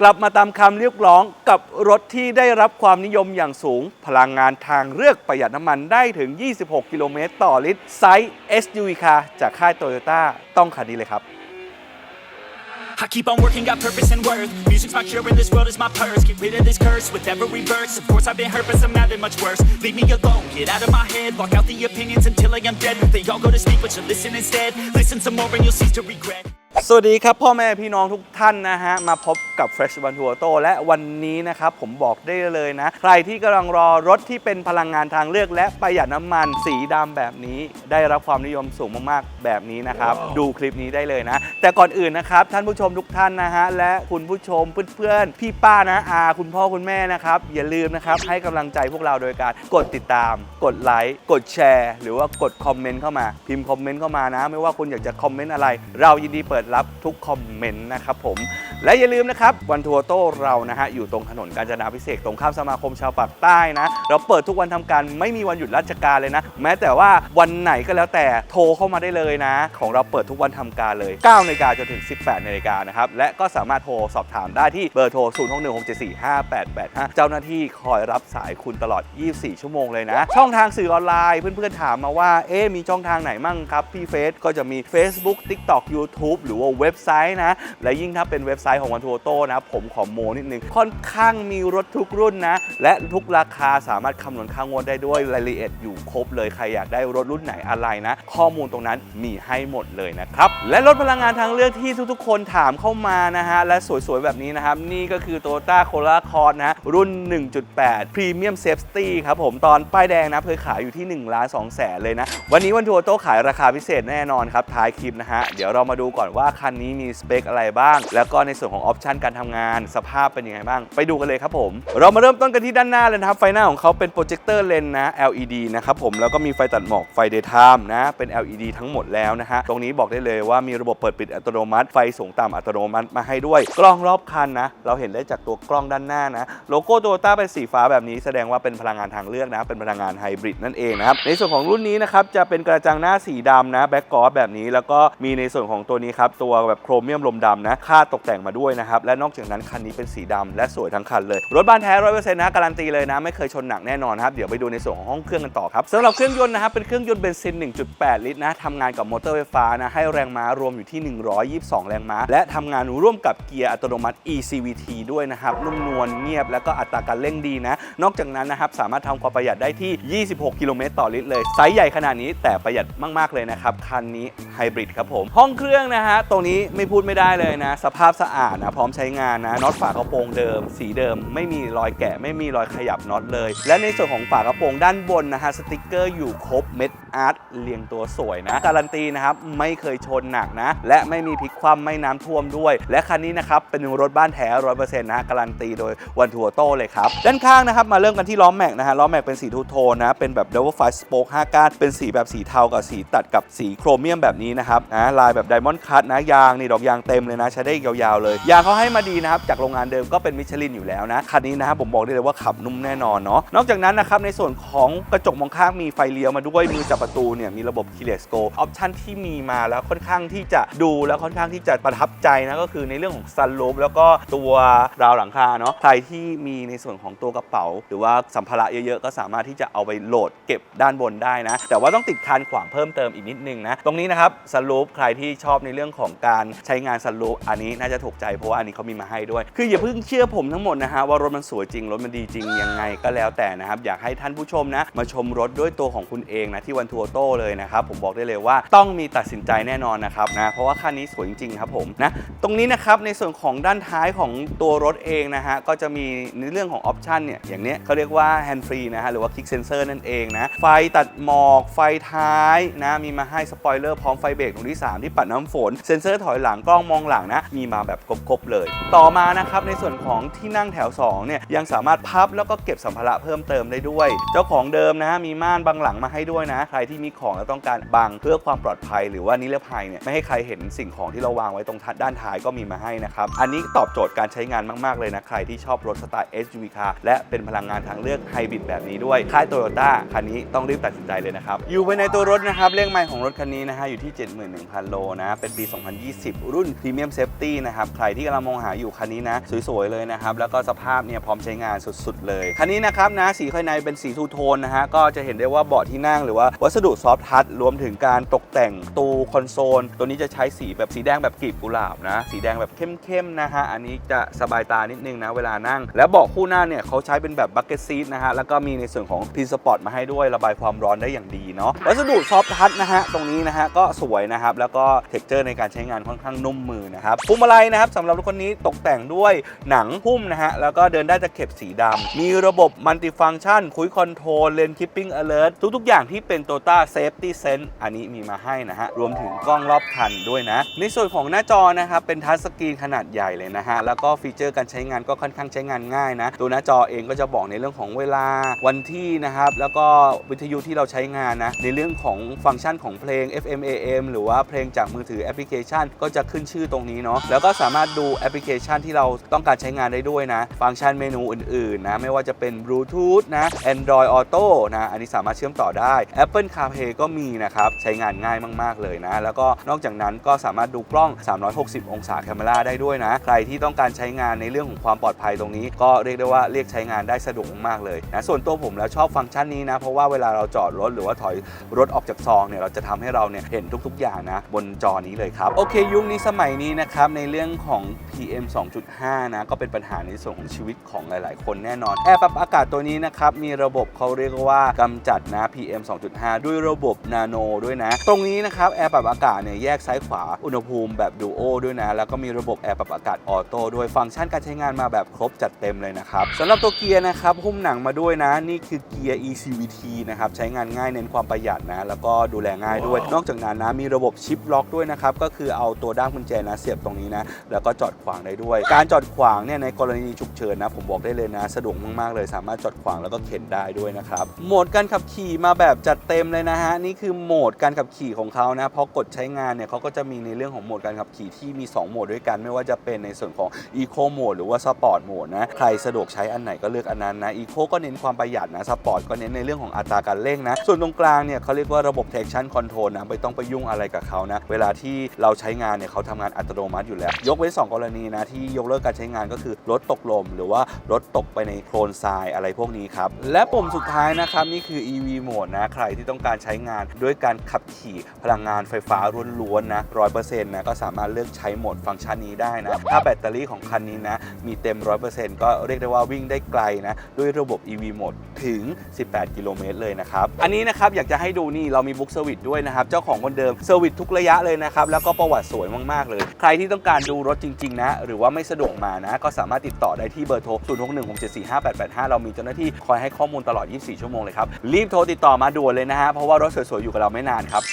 กลับมาตามคำเรียกร้องกับรถที่ได้รับความนิยมอย่างสูง พลังงานทางเลือกประหยัดน้ำมันได้ถึง 26 กิโลเมตรต่อลิตร ไซส์ SUV ค่ะจากค่ายโตโยต้าต้องคันนี้เลยครับ I keep on working, got purpose and worth. Music's my cure, and this world is my purse. Get rid of this curse with every verse. Of course, I've been hurt, but some have it much worse. Leave me alone, get out of my head. Block out the opinions until I am dead. They all go to sleep, but you listen instead. Listen some more, and you'll cease to regret. สวัสดีครับ พ่อแม่พี่น้องทุกท่านนะฮะ มาพบกับ Fresh One to Auto และวันนี้นะครับ ผมบอกได้เลยนะ ใครที่กำลังรอรถที่เป็นพลังงานทางเลือก และประหยัดน้ำมันสีดำแบบนี้ ได้รับความนิยมสูงมากๆ แบบนี้นะครับ ดูคลิปนี้ได้เลยนะ แต่ก่อนอื่นนะครับท่านผู้ชมทุกท่านนะฮะและคุณผู้ชมเพื่อนๆพี่ป้านะอาคุณพ่อคุณแม่นะครับอย่าลืมนะครับให้กำลังใจพวกเราโดยการกดติดตาม กดไลค์กดแชร์ หรือว่ากดคอมเมนต์เข้ามาพิมพ์คอมเมนต์เข้ามานะ ไม่ว่าคุณอยากจะคอมเมนต์อะไร เรายินดีเปิดรับทุกคอมเมนต์นะครับผมและอย่าลืมนะครับวันทัวร์โต้เรานะฮะอยู่ตรงถนนกาญจนาพิเศษตรงข้ามสมาคมชาวปากใต้นะ เราเปิดทุกวันทำการไม่มีวันหยุดราชการเลยนะ แม้แต่ว่าวันไหนก็แล้วแต่โทรเข้ามาได้เลยนะ ของเราเปิดทุกวันทำการเลย9นาฬิกาจนถึง 18นาฬิกานะครับ และก็สามารถโทรสอบถามได้ที่เบอร์โทร 0616745885 เจ้าหน้าที่คอยรับสายคุณตลอด 24 ชั่วโมงเลยนะ ช่องทางสื่อออนไลน์ เพื่อนๆถามมาว่า เอ๊มีช่องทางไหนมั่งครับ พี่เฟซก็จะมี Facebook TikTok YouTube หรือว่าเว็บไซต์นะ และยิ่งถ้าเป็นเว็บไซต์ของวันทัวโต้นะ ผมขอโมนิดนึง ค่อนข้างมีรถทุกรุ่นนะ และทุกราคาสามารถคำนวณค่างวดได้ด้วยรายละเอียดอยู่ครบเลยใครอยากได้รถรุ่นไหนอะไรนะ ข้อมูลตรงนั้นมีให้หมดเลยนะครับและรถพลังงานทางเลือกที่ทุกๆ คนถามเข้ามานะฮะ และสวยๆ แบบนี้นะครับ นี่ก็คือ Toyota Corolla Cross นะรุ่น 1.8 Premium Safety ครับผมตอนป้ายแดงนะเคยขายอยู่ที่1ล้าน2แสนเลยนะ วันนี้วันทัวร์โต้ขายราคาพิเศษแน่นอนครับ ท้ายคลิปนะฮะ เดี๋ยวเรามาดูก่อนว่าคันนี้มีสเปคอะไรบ้าง แล้วก็ในส่วนของออปชันการทำงานสภาพเป็นยังไงบ้าง ไปดูกันเลยครับผม เรามาเริ่มต้นกันที่ด้านหน้าเลยนะครับ ไฟหน้าของเขาเป็นโปรเจคเตอร์เลนนะ LED นะครับผมแล้วก็มีไฟตัดหมอกไฟ daytime นะเป็น LED ทั้งหมดแล้วนะฮะตรงนี้บอกได้เลยว่ามีระบบเปิดปิดอัตโนมัติ ไฟสูงต่ำอัตโนมัติมาให้ด้วย กล้องรอบคันนะ เราเห็นได้จากตัวกล้องด้านหน้านะ โลโก้โตโยต้าเป็นสีฟ้าแบบนี้แสดงว่าเป็นพลังงานทางเลือกนะ เป็นพลังงานไฮบริดนั่นเองนะครับ ในส่วนของรุ่นนี้นะครับ จะเป็นกระจังหน้าสีดำนะ แบ็กกรอบแบบนี้ แล้วก็มีในส่วนของตัวนี้ครับ ตัวแบบโครเมียมลมดำนะ ค่าตกแต่งมาด้วยนะครับ และนอกจากนั้นคันนี้เป็นสีดำและสวยทั้งคันเลย รถบ้านแท้ร้อยเปอร์เซ็นต์นะการันตีเลยนะ ไม่เคยชนหนักแน่นอนครับ เดี๋ยวไปดูในส่วนของห้องเครื่องกันต่อครับสำหรับเครื่องยนต์นะครับเป็นเครื่องยนต์เบนซิน 1.8 ลิตรนะทำงานกับมอเตอร์ไฟฟ้านะให้แรงม้ารวมอยู่ที่122 แรงม้า และทำงานร่วมกับเกียร์อัตโนมัติ eCVT ด้วยนะครับนุ่มนวลเงียบแล้วก็อัตราการเร่งดีนะ นอกจากนั้นนะครับสามารถทำความประหยัดได้ที่ 26 กิโลเมตรต่อลิตรเลยไซส์ใหญ่ขนาดนี้แต่ประหยัดมาก ๆ เลยนะครับ คันนี้ไฮบริดครับผม ห้องเครื่องนะฮะ ตรงนี้ไม่พูดไม่ได้เลยนะ สภาพสะอาดนะ พร้อมใช้งานนะน็อตฝากระโปรงเดิม สีเดิม ไม่มีรอยแกะ ไม่มีรอยขยับน็อตเลย และในส่วนของฝากระโปรงด้านบนนะฮะสติกเกอร์อยู่ครบเม็ดอาร์ตเรียงตัวสวยนะ การันตีนะครับไม่เคยชนหนักนะ และไม่มีพลิกคว่ำไม่น้ำท่วมด้วย และคันนี้นะครับเป็นรถบ้านแท้ร้อยเปอร์เซ็นต์นะการันตีโดยวันทัวโต้เลยครับ ด้านข้างนะครับมาเริ่มกันที่ล้อแม็กนะฮะล้อแม็กเป็นสีทูโทนนะเป็นแบบ Double Five Spoke 5ก้านเป็นสีแบบสีเทากับสีตัดกับสีโครเมียมแบบนี้นะครับนะลายแบบไดมอนด์คัตนะยางนี่ดอกยางเต็มเลยนะ ใช้ได้ยาวๆเลย ยางเขาให้มาดีนะครับจากโรงงานเดิมก็เป็นมิชลินอยู่แล้วนะคันนี้นะครับผมบอกได้เลยว่าขับนุ่มแน่นอนเนาะนอกจากนั้นนะครับในส่วนของกระจกมองข้างมีไฟเลี้ยวมาด้วยมือจับประตูเนี่ยมีระบบ keyless go ออปชันที่มีมาแล้วค่อนข้างที่จะดูแล้วค่อนข้างที่จะประทับใจนะก็คือในเรื่องของ sunroof แล้วก็ตัวราวหลังคาเนาะใครที่มีในส่วนของตัวกระเป๋า หรือว่าสัมภาระเยอะๆ ก็สามารถที่จะเอาไปโหลดเก็บด้านบนได้นะ แต่ว่าต้องติดคานขวางเพิ่มเติมอีกนิดนึงนะ ตรงนี้นะครับ sunroof ใครที่ชอบในเรื่องของการใช้งาน sunroof อันนี้น่าจะถูกใจเพราะว่าอันนี้เขามีมาให้ด้วย คืออย่าเพิ่งเชื่อผมทั้งหมดนะฮะว่ารถมันสวยจริงรถมันดีจริงยังไงก็แล้วแต่นะครับอยากให้ท่านผู้ชมนะมาชมรถด้วยตัวของคุณเองนะที่วันทัวร์โต้เลยนะครับผมบอกได้เลยว่าต้องมีตัดสินใจแน่นอนนะครับนะเพราะว่าคันนี้สวยจริงๆครับผมนะตรงนี้นะครับในส่วนของด้านท้ายของตัวรถเองนะฮะก็จะมีในเรื่องของออปชันเนี่ยอย่างเนี้ยเขาเรียกว่าแฮนด์ฟรีนะฮะหรือว่าคลิกเซนเซอร์นั่นเองนะไฟตัดหมอกไฟท้ายนะมีมาให้สปอยเลอร์พร้อมไฟเบรกตรงที่ 3 ที่ปัดน้ำฝน เซนเซอร์ถอยหลังกล้องมองหลังนะมีมาแบบครบๆเลย ต่อมานะครับในส่วนของที่นั่งแถว2เนี่ยยังสามารถพับแล้วก็เก็บสัมภาระเพิ่มเติมได้ด้วย เจ้าของเดิมนะมีม่านบังหลังมาให้ด้วยนะ ใครที่มีของแล้วต้องการบังเพื่อความปลอดภัย หรือว่านิรภัยเนี่ยไม่ให้ใครเห็นสิ่งของที่เราวางไว้ตรงด้านท้ายก็มีมาให้นะครับ อันนี้ตอบโจทย์การใช้งานมาก ๆ เลยนะ ใครที่ชอบรถสไตล์ SUV car และเป็นพลังงานทางเลือกไฮบริดแบบนี้ด้วย ค่ายโตโยต้าคันนี้ต้องรีบตัดสินใจเลยนะครับ อยู่ภายในตัวรถนะครับเลขไมล์ของรถคันนี้นะฮะอยู่ที่ 71,000 โลนะ เป็นปี 2020 รุ่น Premium Safety นะครับ ใครที่กำลังมองหาอยู่คันนี้นะ สวย ๆ เลยนะครับ แล้วก็สภาพเนี่ยพร้อมใช้งานสุด ๆ เลย คันนี้นะครับนะสีภายในเป็นสีทูโทนนะฮะก็จะเห็นได้ว่าเบาะที่นั่งหรือว่าวัสดุซอฟท์ทัชรวมถึงการตกแต่งตูคอนโซลตัวนี้จะใช้สีแบบสีแดงแบบกลีบกุหลาบนะ สีแดงแบบเข้มๆนะฮะ อันนี้จะสบายตานิดนึงนะเวลานั่ง แล้วเบาะคู่หน้าเนี่ยเขาใช้เป็นแบบบักเก็ตซีทนะฮะ แล้วก็มีในส่วนของพินสปอร์ตมาให้ด้วยระบายความร้อนได้อย่างดีเนาะ วัสดุซอฟทัชนะฮะ ตรงนี้นะฮะก็สวยนะครับ แล้วก็เท็กเจอร์ในการใช้งานค่อนข้างนุ่มมือนะครับพวงมาลัยนะครับสำหรับรถคนนี้ตกแต่งด้วยหนังหุ้มนะฮะ แล้วก็เดินได้ตะเข็บสีดำมีระบบมัลติฟัง c t ชันคุยคอนโทรลเลนคิปปิ้งอเลิร์ทุกๆ อย่างที่เป็น t o ต้าเซฟตี้เซนอันนี้มีมาให้นะฮะรวมถึงกล้องรอบคันด้วยนะ ในส่วนของหน้าจอนะครับเป็นทัชสกรีนขนาดใหญ่เลยนะฮะ แล้วก็ฟีเจอร์การใช้งานก็ค่อนข้างใช้งานง่ายนะ ตัวหน้าจอเองก็จะบอกในเรื่องของเวลาวันที่นะครับ แล้วก็วิทยุที่เราใช้งานนะ ในเรื่องของฟังก์ชันของเพลง FM AM หรือว่าเพลงจากมือถือแอปพลิเคชัน ก็จะขึ้นชื่อตรงนี้เนาะ แล้วก็สามารถดูแอปพลิเคชันที่เราต้องการใช้งานได้ด้วยนะ ฟังก์ชันเมนูอื่นๆนะ ไม่ว่าจะเป็น Bluetooth นะ Android Auto นะ อันนี้สามารถเชื่อมต่อได้ Apple CarPlay ก็มีนะครับ ใช้งานง่ายมาก ๆ เลยนะ แล้วก็นอกจากนั้นก็สามารถดูกล้อง 360 องศาแคมราได้ด้วยนะ ใครที่ต้องการใช้งานในเรื่องของความปลอดภัยตรงนี้ ก็เรียกได้ว่าเรียกใช้งานได้สะดวกมากเลยนะส่วนตัวผมแล้วชอบฟังก์ชันนี้นะ เพราะว่าเวลาเราจอดรถหรือว่าถอยรถออกจากซองเนี่ยเราจะทำให้เราเนี่ยเห็นทุกๆ อย่างนะบนจอนี้เลยครับโอเค ยุคนี้สมัยนี้นะครับในเรื่องของ PM 2.5 นะก็เป็นปัญหาในส่วนของชีวิตของหลาย ๆ คนแน่นอนแอร์ปรับอากาศตัวนี้นะครับมีระบบเขาเรียกว่ากำจัดนะ PM 2.5 ด้วยระบบนาโนด้วยนะ ตรงนี้นะครับแอร์ปรับอากาศเนี่ยแยกซ้ายขวาอุณหภูมิแบบดูโอด้วยนะ แล้วก็มีระบบแอร์ปรับอากาศออโต้ด้วยฟังก์ชันการใช้งานมาแบบครบจัดเต็มเลยนะครับสำหรับตัวเกียร์นะครับหุ้มหนังมาด้วยนะ นี่คือเกียร์ ECVT นะครับใช้งานง่ายเน้นความประหยัดนะแล้วก็ดูแลง่ายด้วย นอกจากนั้นนะมีระบบชิปล็อกด้วยนะครับก็คือเอาตัวด้ามกุญแจนะเสียบตรงนี้นะแล้วก็จอดขวางได้ด้วย การจอดขวางเนี่ยในกรณีฉุกเฉินนะผมบอกได้เลยนะ สะดวกมากๆเลย สามารถจอดขวางแล้วก็เข็นได้ด้วยนะครับโหมดการขับขี่มาแบบจัดเต็มเลยนะฮะนี่คือโหมดการขับขี่ของเขานะพอกดใช้งานเนี่ยเขาก็จะมีในเรื่องของโหมดการขับขี่ที่มี 2 โหมดด้วยกัน ไม่ว่าจะเป็นในส่วนของ Eco Mode หรือว่า Sport Mode นะ ใครสะดวกใช้อันไหนก็เลือกอันนั้นนะ Eco ก็เน้นความประหยัดนะ Sport ก็เน้นในเรื่องของอัตราการเร่งนะ ส่วนตรงกลางเนี่ยเขาเรียกว่าระบบ traction control นะ ไม่ต้องไปยุ่งอะไรกับเขานะ เวลาที่เราใช้งานเนี่ยเขาทำงานอัตโนมัติอยู่แล้ว ยกเว้นสองกรณีนะที่ยกเลิกการใช้งานก็คือรถตกลม หรือว่ารถตกไปในโคลนทรายอะไรพวกนี้ครับ และปุ่มสุดท้ายนะครับนี่คือ EV Mode นะ ใครที่ต้องการใช้งานด้วยการขับขี่พลังงานไฟฟ้าล้วนๆนะ100%นะก็สามารถเลือกใช้โหมดฟังก์ชันนี้ได้นะ ถ้าแบตเตอรี่ของคันนี้นะ มีเต็ม 100%ก็เรียกได้ว่าวิ่งได้ไกลนะ ด้วยระบบ EV Mode ถึง 18 กิโลเมตรเลยนะครับ อันนี้นะครับอยากจะให้ดูนี่เรามีบุ๊กเซอร์วิสด้วยนะครับ เจ้าของคนเดิมเซอร์วิสทุกระยะเลยนะครับ แล้วก็ประวัติสวยมาก ๆ เลย ใครที่ต้องการดูรถจริง ๆ นะ หรือว่าไม่สะดวกมานะ ก็สามารถติดต่อได้ที่เบอร์โทร 0616745885 เรามีเจ้าหน้าที่คอยให้ข้อมูลตลอด 24 ชั่วโมงเลยครับรีบโทรติดต่อมาด่วนเลยนะฮะเพราะว่ารถสวยๆอยู่กับเราไม่นานครับ